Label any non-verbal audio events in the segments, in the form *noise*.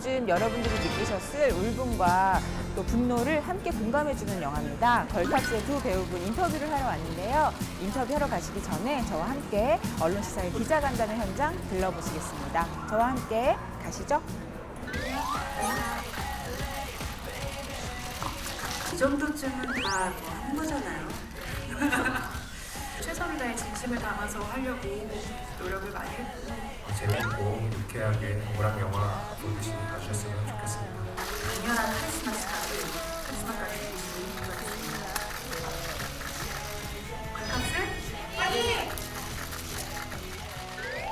요즘 여러분들이 느끼셨을 울분과 또 분노를 함께 공감해주는 영화입니다. 걸캅스의 두 배우분 인터뷰를 하러 왔는데요. 인터뷰하러 가시기 전에 저와 함께 언론 시사의 기자 간다는 현장 들러보시겠습니다. 저와 함께 가시죠. 이 정도쯤은 다 한 거잖아요. *laughs* 최선을 다해 진심을 담아서 하려고 노력을 많이 했고 재미있고 유쾌하게 오락 영화 보듯이 봐주셨으면 좋겠습니다. 강렬한 카리스마 스타들, 카리스마까지 있으면 좋겠습니다. 걸캅스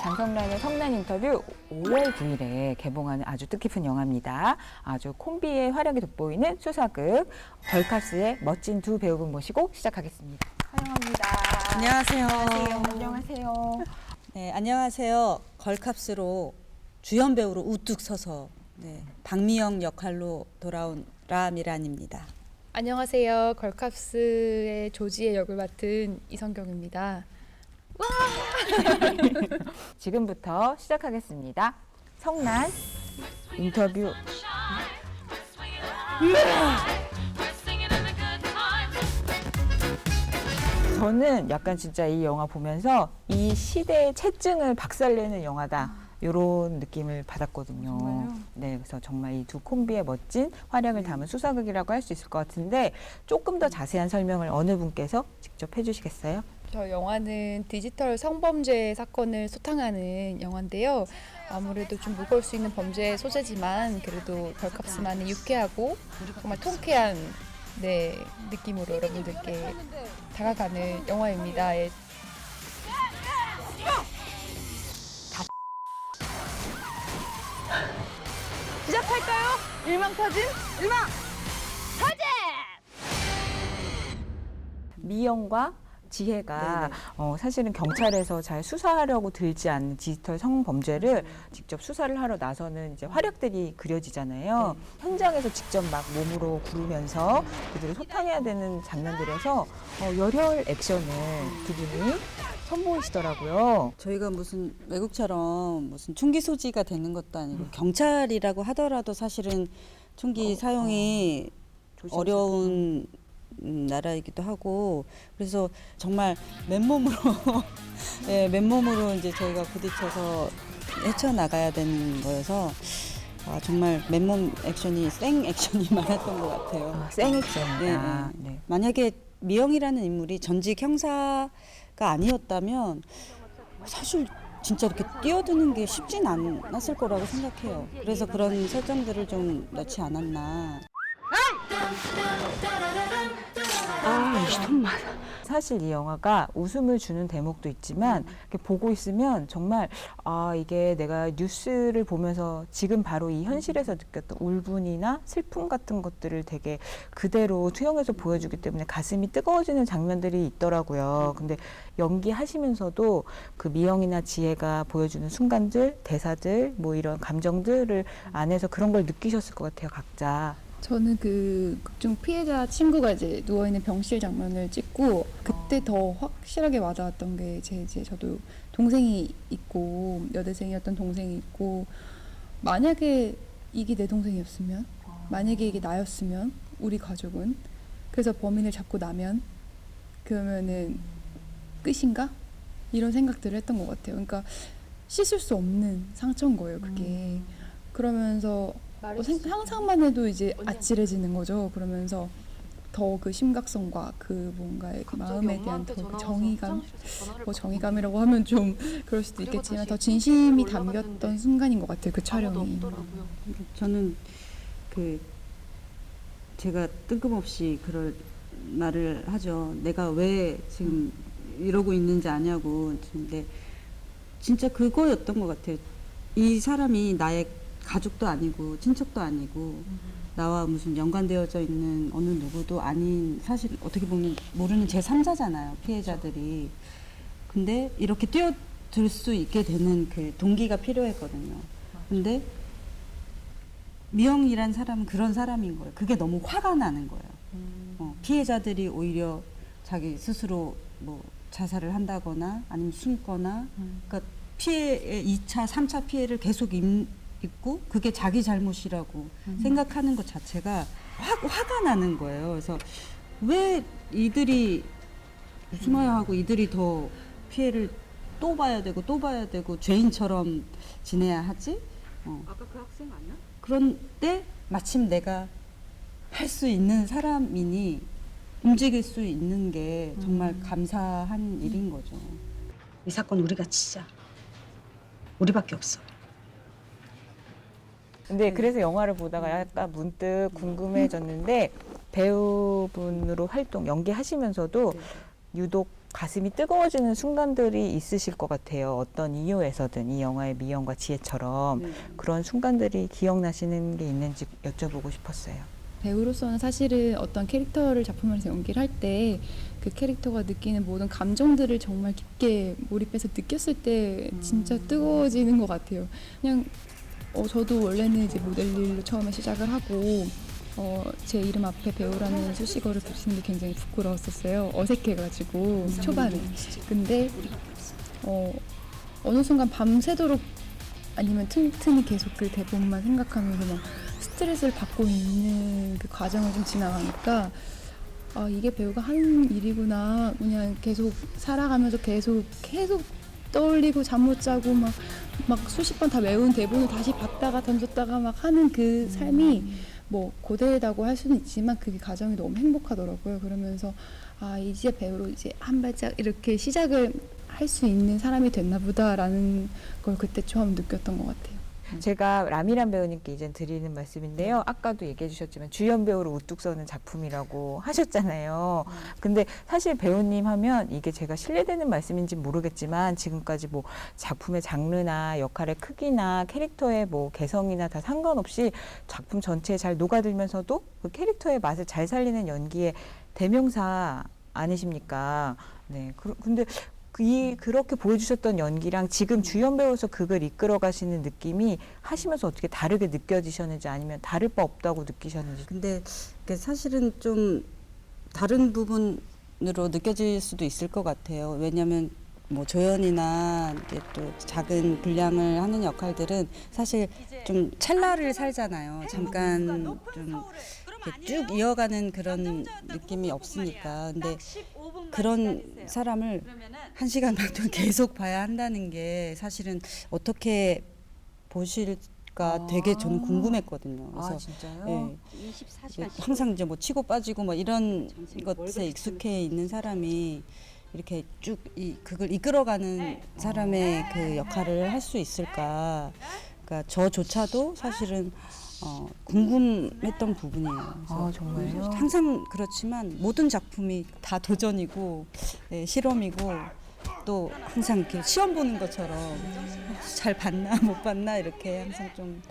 장성란의 성난 인터뷰 5월 9일에 개봉하는 아주 뜻깊은 영화입니다. 아주 콤비의 활약이 돋보이는 수사극 걸캅스의 멋진 두 배우분 모시고 시작하겠습니다. 환영합니다. 안녕하세요. 안녕하세요. 안녕하세요. 네, 안녕하세요. 걸캅스로 주연 배우로 우뚝 서서 네, 박미영 역할로 돌아온 라미란입니다. 안녕하세요. 걸캅스의 조지의 역을 맡은 이성경입니다. *laughs* 지금부터 시작하겠습니다. 성난 인터뷰 저는 약간 진짜 이 영화 보면서 이 시대의 채증을 박살내는 영화다. 이런 느낌을 받았거든요. 정말요? 네, 그래서 정말 이 두 콤비의 멋진 활약을 담은 수사극이라고 할 수 있을 것 같은데 조금 더 자세한 설명을 어느 분께서 직접 해주시겠어요? 저 영화는 디지털 성범죄 사건을 소탕하는 영화인데요 아무래도 좀 무거울 수 있는 범죄 소재지만 그래도 걸캅스만의 유쾌하고 정말 통쾌한 네, 느낌으로 여러분들께 다가가는 영화입니다 예, 시작할까요? 일망타진? 일망! 미영과 지혜가 네네. 어, 사실은 경찰에서 잘 수사하려고 들지 않는 디지털 성범죄를 직접 수사를 하러 나서는 이제 활약들이 그려지잖아요. 현장에서 직접 막 몸으로 구르면서 그들을 소탕해야 되는 장면들에서 어, 열혈 액션을 두 분이 선보이시더라고요. 저희가 무슨 외국처럼 무슨 총기 소지가 되는 것도 아니고 경찰이라고 하더라도 사실은 총기 사용이 어려운 음, 나라이기도 하고 그래서 정말 맨몸으로 *laughs* 예, 맨몸으로 이제 저희가 부딪혀서 헤쳐나가야 되는 거여서 아, 정말 맨몸 액션이 생 액션이 *laughs* 많았던 것 같아요. 아, 생 액션이다. 네, 네. 만약에 미영이라는 인물이 전직 형사가 아니었다면 사실 진짜 이렇게 뛰어드는 게 쉽진 않았을 거라고 생각해요. 그래서 그런 설정들을 좀 넣지 않았나. 사실 이 영화가 웃음을 주는 대목도 있지만 이렇게 보고 있으면 정말 아 이게 내가 뉴스를 보면서 지금 바로 이 현실에서 느꼈던 울분이나 슬픔 같은 것들을 되게 그대로 투영해서 보여주기 때문에 가슴이 뜨거워지는 장면들이 있더라고요. 근데 연기하시면서도 그 미영이나 지혜가 보여주는 순간들, 대사들, 뭐 이런 감정들을 안에서 그런 걸 느끼셨을 것 같아요, 각자. 저는 그 극중 피해자 친구가 이제 누워 있는 병실 장면을 찍고 그때 더 확실하게 와닿았던 게 제 이제 저도 동생이 있고 여대생이었던 동생이 있고 만약에 이게 내 동생이었으면 만약에 이게 나였으면 우리 가족은. 그래서 범인을 잡고 나면 그러면은 끝인가? 이런 생각들을 했던 것 같아요. 그러니까 씻을 수 없는 상처인 거예요. 그게. 그러면서 어, 생- 상상만 해도 이제 아찔해지는 거죠. 그러면서 더 그 심각성과 그 뭔가의 그 마음에 대한 더그 정의감, 뭐 정의감이라고 하면 좀 그럴 수도 있겠지만 더 진심이 담겼던 순간인 것 같아요. 그 촬영이. 저는 그 제가 뜬금없이 그럴 말을 하죠. 내가 왜 지금 이러고 있는지 아냐고. 근데 진짜 그거였던 것 같아요. 이 사람이 나의 가족도 아니고 친척도 아니고 나와 무슨 연관되어져 있는 어느 누구도 아닌 사실 어떻게 보면 모르는 제 3자잖아요. 피해자들이. 근데 이렇게 뛰어들 수 있게 되는 그 동기가 필요했거든요. 근데 미영이란 사람은 그런 사람인 거예요. 그게 너무 화가 나는 거예요. 어, 피해자들이 오히려 자기 스스로 뭐 자살을 한다거나 아니면 숨거나 그러니까 피해 2차, 3차 피해를 계속 입, 있고 그게 자기 잘못이라고 생각하는 것 자체가 화, 화가 나는 거예요. 그래서 왜 이들이 숨어야 하고 이들이 더 피해를 또 봐야 되고 또 봐야 되고 죄인처럼 지내야 하지? 어. 아까 그 학생 아니야? 그런데 마침 내가 할 수 있는 사람이니 움직일 수 있는 게 정말 감사한 일인 거죠. 이 사건 우리가 치자. 우리밖에 없어. 근데 그래서 영화를 보다가 약간 문득 궁금해졌는데 배우분으로 활동 연기하시면서도 유독 가슴이 뜨거워지는 순간들이 있으실 것 같아요. 어떤 이유에서든 이 영화의 미연과 지혜처럼 네. 그런 순간들이 기억나시는 게 있는지 여쭤보고 싶었어요. 배우로서는 사실은 어떤 캐릭터를 작품에서 연기를 할 때 그 캐릭터가 느끼는 모든 감정들을 정말 깊게 몰입해서 느꼈을 때 진짜 뜨거워지는 것 같아요. 그냥 어, 저도 원래는 이제 모델 일로 처음에 시작을 하고 어, 제 이름 앞에 배우라는 수식어를 붙이는 게 굉장히 부끄러웠었어요. 어색해가지고 초반에. 근데 어, 어느 순간 밤새도록 아니면 틈틈이 계속 그 대본만 생각하면서 막 스트레스를 받고 있는 그 과정을 좀 지나가니까 아 이게 배우가 하는 일이구나 그냥 계속 살아가면서 계속 계속 떠올리고 잠 못 자고 막 막 수십 번 다 외운 대본을 다시 봤다가 던졌다가 막 하는 그 삶이 뭐 고되다고 할 수는 있지만 그게 과정이 너무 행복하더라고요. 그러면서 아 이제 배우로 이제 한 발짝 이렇게 시작을 할 수 있는 사람이 됐나 보다라는 걸 그때 처음 느꼈던 것 같아요. 제가 라미란 배우님께 이제 드리는 말씀인데요. 아까도 얘기해 주셨지만 주연 배우로 우뚝 서는 작품이라고 하셨잖아요. 근데 사실 배우님 하면 이게 제가 신뢰되는 말씀인지 모르겠지만 지금까지 뭐 작품의 장르나 역할의 크기나 캐릭터의 뭐 개성이나 다 상관없이 작품 전체에 잘 녹아들면서도 그 캐릭터의 맛을 잘 살리는 연기의 대명사 아니십니까? 네. 그, 근데 그 이 그렇게 보여주셨던 연기랑 지금 주연 배우로서 그걸 이끌어 가시는 느낌이 하시면서 어떻게 다르게 느껴지셨는지 아니면 다를 바 없다고 느끼셨는지 근데 사실은 좀 다른 부분으로 느껴질 수도 있을 것 같아요. 왜냐하면 뭐 조연이나 이제 또 작은 분량을 하는 역할들은 사실 좀 찰나를 살잖아요. 잠깐 좀 쭉 이어가는 그런 느낌이 없으니까. 근데 그런 사람을 한 시간만 동안 계속 봐야 한다는 게 사실은 어떻게 보실까 되게 저는 궁금했거든요. 그래서 아 진짜요? 예. 이제 항상 이제 뭐 치고 빠지고 뭐 이런 것에 익숙해 있는 사람이 이렇게 쭉 이 그걸 이끌어가는 사람의 그 역할을 할 수 있을까? 그러니까 저조차도 사실은 어, 궁금했던 부분이에요. 그래서 아 정말요? 항상 그렇지만 모든 작품이 다 도전이고 네, 실험이고 또 항상 이렇게 시험 보는 것처럼 잘 봤나 못 봤나 이렇게 항상 좀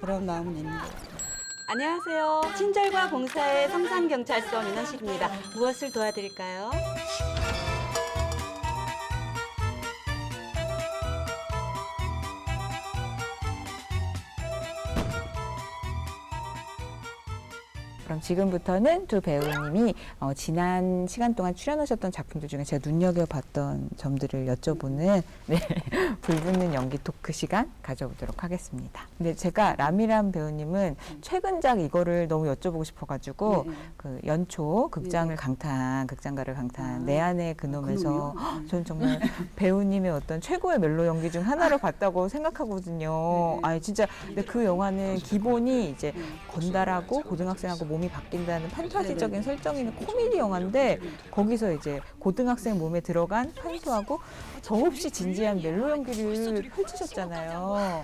그런 마음은 있는 것 같아요. 안녕하세요. 친절과 봉사의 성산경찰서 민원실입니다. 무엇을 도와드릴까요? 그럼 지금부터는 두 배우님이 어, 지난 시간 동안 출연하셨던 작품들 중에 제가 눈여겨봤던 점들을 여쭤보는 네, *laughs* 불붙는 연기 토크 시간 가져보도록 하겠습니다. 근데 제가 라미란 배우님은 최근작 이거를 너무 여쭤보고 싶어가지고 네, 네. 그 연초 극장을 네, 네. 강타한 극장가를 강타한 아, 내 안의 그놈에서 그럼요. *laughs* 저는 정말 배우님의 어떤 최고의 멜로 연기 중 하나를 봤다고 생각하거든요. 네. 아니 진짜 근데 그 영화는 기본이 이제 건달하고 고등학생하고 몸이 바뀐다는 판타지적인 설정이 있는 코미디 영화인데 거기서 이제 고등학생 몸에 들어간 판소하고 더없이 진지한 멜로 연기를 펼치셨잖아요.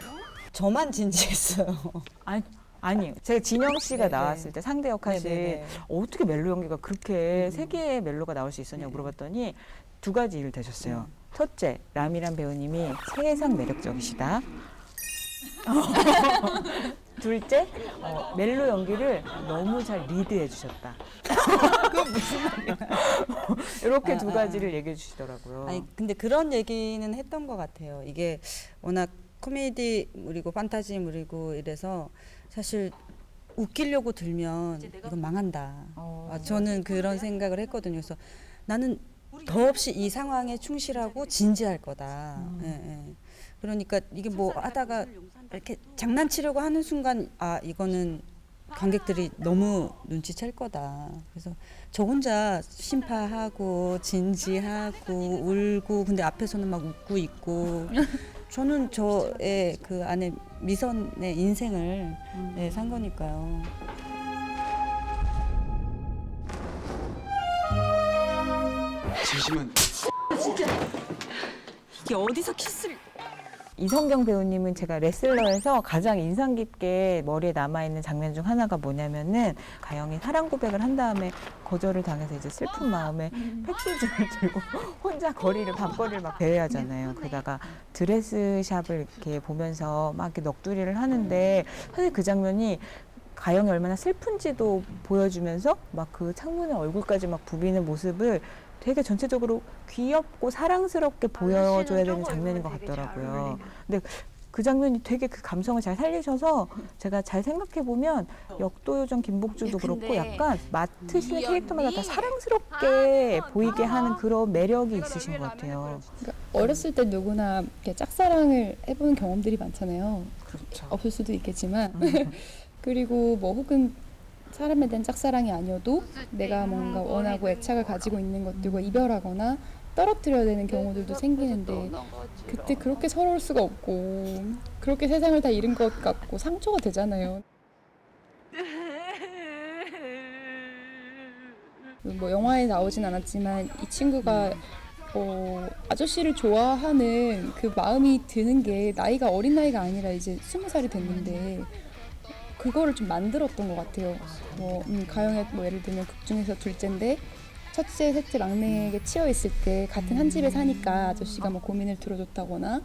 저만 진지했어요. *laughs* 아니 아니요. 제가 진영 씨가 네, 나왔을 네. 때 상대 역할이 네, 네, 네. 어떻게 멜로 연기가 그렇게 세 개의 멜로가 나올 수 있었냐고 네. 물어봤더니 두 가지 이유를 대셨어요. 첫째, 라미란 배우님이 세상 매력적이시다. *laughs* 둘째, 어, 멜로 연기를 너무 잘 리드해 주셨다. *laughs* 그건 무슨 말이야? 이렇게 아, 두 아, 가지를 얘기해 주시더라고요. 아니 근데 그런 얘기는 했던 것 같아요. 이게 워낙 코미디물이고 판타지물이고 이래서 사실 웃기려고 들면 이건 망한다. 어. 아, 저는 그런 생각을 했거든요. 그래서 나는 더없이 이 상황에 충실하고 진지할 거다. 예, 예. 그러니까 이게 뭐 하다가 이렇게 장난치려고 하는 순간 아 이거는 관객들이 너무 눈치챌 거다. 그래서 저 혼자 심파하고 진지하고 울고 근데 앞에서는 막 웃고 있고 *laughs* 저는 저의 그 안에 미선의 인생을 네, 산 거니까요. 진심은 이게 어디서 키스를? 이성경 배우님은 제가 레슬러에서 가장 인상 깊게 머리에 남아있는 장면 중 하나가 뭐냐면은 가영이 사랑 고백을 한 다음에 거절을 당해서 이제 슬픈 마음에 팩스줄을 *laughs* 들고 혼자 거리를 밤거리를 막 배회하잖아요. 그러다가 드레스샵을 이렇게 보면서 막 이렇게 넋두리를 하는데 사실 그 장면이 가영이 얼마나 슬픈지도 보여주면서 막 그 창문에 얼굴까지 막 부비는 모습을 되게 전체적으로 귀엽고 사랑스럽게 보여줘야 되는 장면인 것 같더라고요. 근데 그 장면이 되게 그 감성을 잘 살리셔서 제가 잘 생각해 보면 역도요정 김복주도 그렇고 약간 맡으시는 캐릭터마다 다 사랑스럽게 보이게 하는 그런 매력이 있으신 것 같아요. 그러니까 어렸을 때 누구나 이렇게 짝사랑을 해본 경험들이 많잖아요. 그렇죠. 없을 수도 있겠지만 *laughs* 그리고 뭐 혹은 사람에 대한 짝사랑이 아니어도 내가 뭔가 원하고 애착을 가지고 있는 것들과 이별하거나 떨어뜨려야 되는 경우들도 생기는데 그때 그렇게 서러울 수가 없고 그렇게 세상을 다 잃은 것 같고 상처가 되잖아요. *laughs* 뭐 영화에 나오진 않았지만 이 친구가 어, 아저씨를 좋아하는 그 마음이 드는 게 나이가 어린 나이가 아니라 이제 스무 살이 됐는데 그거를 좀 만들었던 것 같아요. 뭐 음, 가영의 뭐 예를 들면 극 중에서 둘째인데 첫째, 셋째 막내에게 치여 있을 때 같은 한 집에 사니까 아저씨가 뭐 고민을 들어줬다거나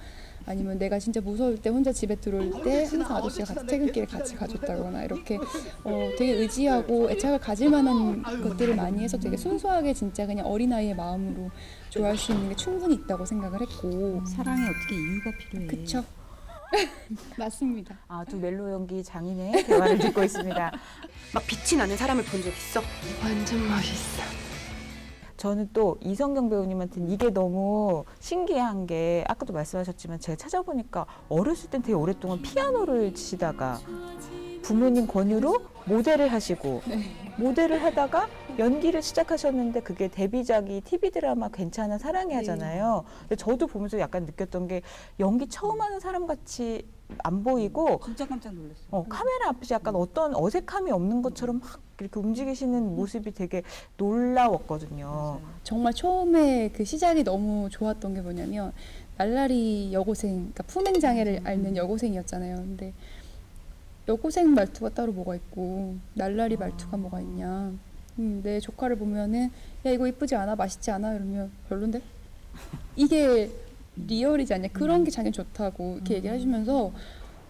아니면 내가 진짜 무서울 때 혼자 집에 들어올 때 항상 아저씨가 같이 퇴근길에 같이 가줬다거나 이렇게 어, 되게 의지하고 애착을 가질 만한 것들을 많이 해서 되게 순수하게 진짜 그냥 어린아이의 마음으로 좋아할 수 있는 게 충분히 있다고 생각을 했고 사랑에 어떻게 이유가 필요해? 그쵸 *laughs* 맞습니다 아, 두 멜로 연기 장인의 대화를 듣고 있습니다. *laughs* 막 빛이 나는 사람을 본적 있어? 저는 또 이성경 배우님한테는 이게 너무 신기한 게 아까도 말씀하셨지만 제가 찾아보니까 어렸을 땐 되게 오랫동안 피아노를 치시다가 부모님 권유로 모델을 하시고 모델을 하다가 연기를 시작하셨는데 그게 데뷔작이 TV 드라마 괜찮은 사랑이 하잖아요. 근데 저도 보면서 약간 느꼈던 게 연기 처음 하는 사람 같이 안 보이고 진짜 깜짝 놀랐어요. 어, 카메라 앞에서 약간 어떤 어색함이 없는 것처럼 막 이렇게 움직이시는 모습이 되게 놀라웠거든요. 정말 처음에 그 시작이 너무 좋았던 게 뭐냐면 날라리 여고생, 그러니까 품행 장애를 앓는 여고생이었잖아요. 근데 여고생 말투가 따로 뭐가 있고 날라리 말투가 뭐가 있냐. 음, 내 조카를 보면은 야 이거 이쁘지 않아, 맛있지 않아? 이러면 별론데? 이게 리얼이지 않냐. 그런 게 자기 좋다고 이렇게 얘기해주면서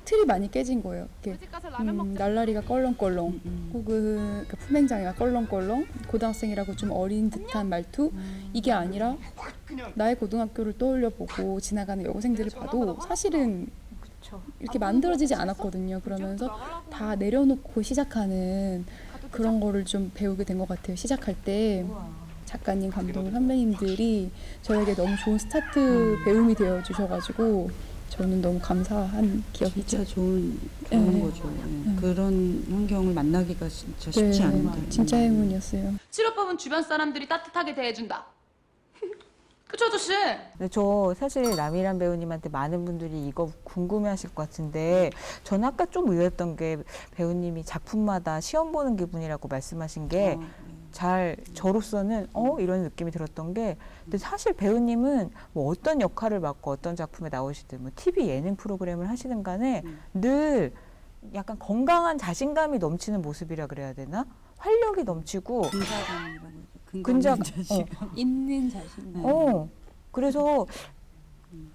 틀이 많이 깨진 거예요. 이렇게 음, 날라리가 껄렁껄렁 혹은 그 품행장애가 껄렁껄렁 고등학생이라고 좀 어린 듯한 말투? 이게 아니라 나의 고등학교를 떠올려 보고 지나가는 여고생들을 봐도 사실은 이렇게 만들어지지 않았거든요. 그러면서 다 내려놓고 시작하는 그런 거를 좀 배우게 된 것 같아요. 시작할 때 작가님, 감독님, 선배님들이 저에게 너무 좋은 스타트 배움이 되어 주셔가지고 저는 너무 감사한 기억이죠. 진짜 좋은 좋은 네. 거죠. 네. 그런 환경을 만나기가 진짜 쉽지 네, 않은데. 진짜 행운이었어요. 치료법은 주변 사람들이 따뜻하게 대해준다. 그쵸 아저씨? 근데 저 사실 남이란 배우님한테 많은 분들이 이거 궁금해하실 것 같은데 저는 아까 좀 의외였던 게 배우님이 작품마다 시험 보는 기분이라고 말씀하신 게 어, 잘 저로서는 어? 이런 느낌이 들었던 게 근데 사실 배우님은 뭐 어떤 역할을 맡고 어떤 작품에 나오시든 뭐 TV 예능 프로그램을 하시든 간에 늘 약간 건강한 자신감이 넘치는 모습이라 그래야 되나? 활력이 넘치고 근자 없는 자식. 있는 자신. 어 그래서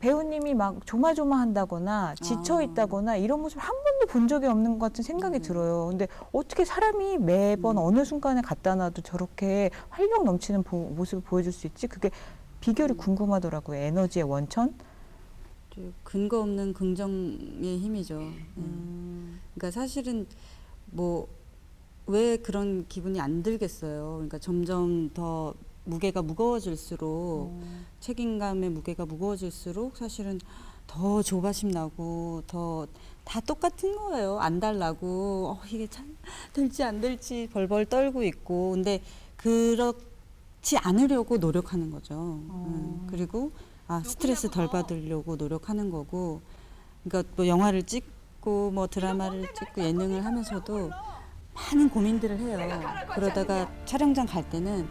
배우님이 막 조마조마한다거나 지쳐 있다거나 이런 모습을 한 번도 본 적이 없는 것 같은 생각이 들어요. 근데 어떻게 사람이 매번 어느 순간에 갖다 놔도 저렇게 활력 넘치는 보- 모습을 보여줄 수 있지? 그게 비결이 궁금하더라고요. 에너지의 원천? 저 근거 없는 긍정의 힘이죠. 네. 음. 그러니까 사실은 뭐 왜 그런 기분이 안 들겠어요. 그러니까 점점 더 무게가 무거워질수록 책임감의 무게가 무거워질수록 사실은 더 조바심 나고 더 다 똑같은 거예요. 안 달라고. 어, 이게 참 될지 안 될지 벌벌 떨고 있고. 근데 그렇지 않으려고 노력하는 거죠. 음, 그리고 아 스트레스 덜 받으려고 노력하는 거고. 그러니까 뭐 영화를 찍고 뭐 드라마를 찍고 예능을 하면서도 많은 고민들을 해요. 그러다가 촬영장 갈 때는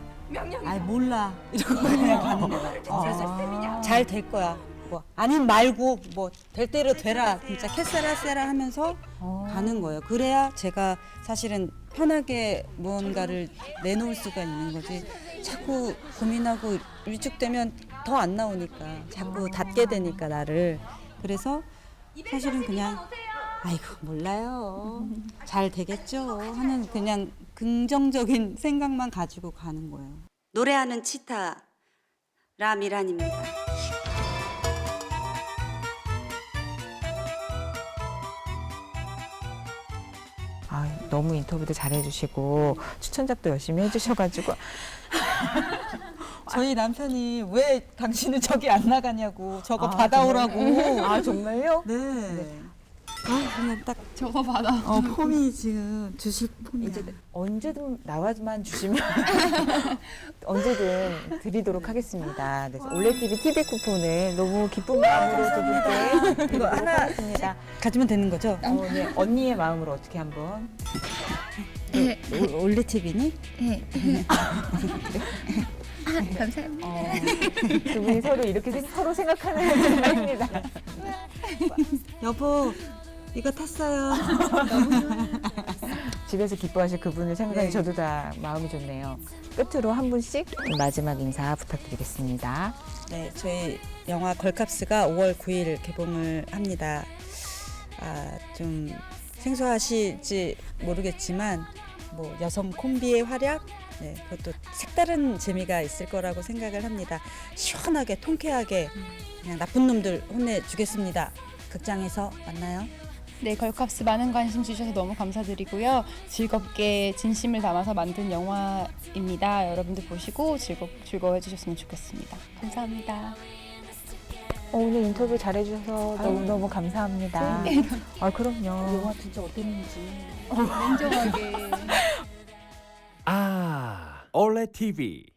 아 몰라 이러고 그냥 가는 거야. 잘될 거야. 뭐 아님 말고 뭐 될 대로 되라. 진짜 캐세라 세라 하면서 가는 거예요. 그래야 제가 사실은 편하게 무언가를 내놓을 수가 있는 거지. 자꾸 고민하고 위축되면 더 안 나오니까 자꾸 닫게 되니까 나를. 그래서 사실은 그냥 아이고 몰라요. 잘 되겠죠. 하는 그냥 긍정적인 생각만 가지고 가는 거예요. 노래하는 치타 라미란입니다. 아, 너무 인터뷰도 잘해주시고 추천작도 열심히 해주셔가지고 *laughs* 저희 남편이 왜 당신은 저기 안 나가냐고 저거 아, 받아오라고. 아 정말요? 네. 아 그냥 딱 저거 받아. 어, 폼이 지금 주실 폼이 이제 언제든 나와만 주시면 *laughs* 언제든 드리도록 하겠습니다. 그래서 올레TV TV 쿠폰을 너무 기쁜 마음으로 두 분께 이거 하나 습니다 가지면 되는 거죠? 어, 네. 언니의 마음으로 어떻게 한번 올레 TV니? *laughs* 감사합니다. 어, 두 분이 서로 이렇게 생- 서로 생각하는 *laughs* 사이입니다. 여보 이거 탔어요. *laughs* 집에서 기뻐하실 그분을 생각하니 네. 저도 다 마음이 좋네요. 끝으로 한 분씩 마지막 인사 부탁드리겠습니다. 네, 저희 영화 걸캅스가 5월 9일 개봉을 합니다. 아, 좀 생소하실지 모르겠지만 뭐 여성 콤비의 활약, 네, 그것도 색다른 재미가 있을 거라고 생각을 합니다. 시원하게 통쾌하게 그냥 나쁜 놈들 혼내주겠습니다. 극장에서 만나요. 네, 걸캅스 많은 관심 주셔서 너무 감사드리고요. 즐겁게 진심을 담아서 만든 영화입니다. 여러분들 보시고 즐거, 즐거워해 주셨으면 좋겠습니다. 감사합니다. 어, 오늘 인터뷰 잘해주셔서 너무너무 감사합니다. 아, 그럼요. 영화 진짜 어땠는지. 냉정하게. 아, 올레 TV.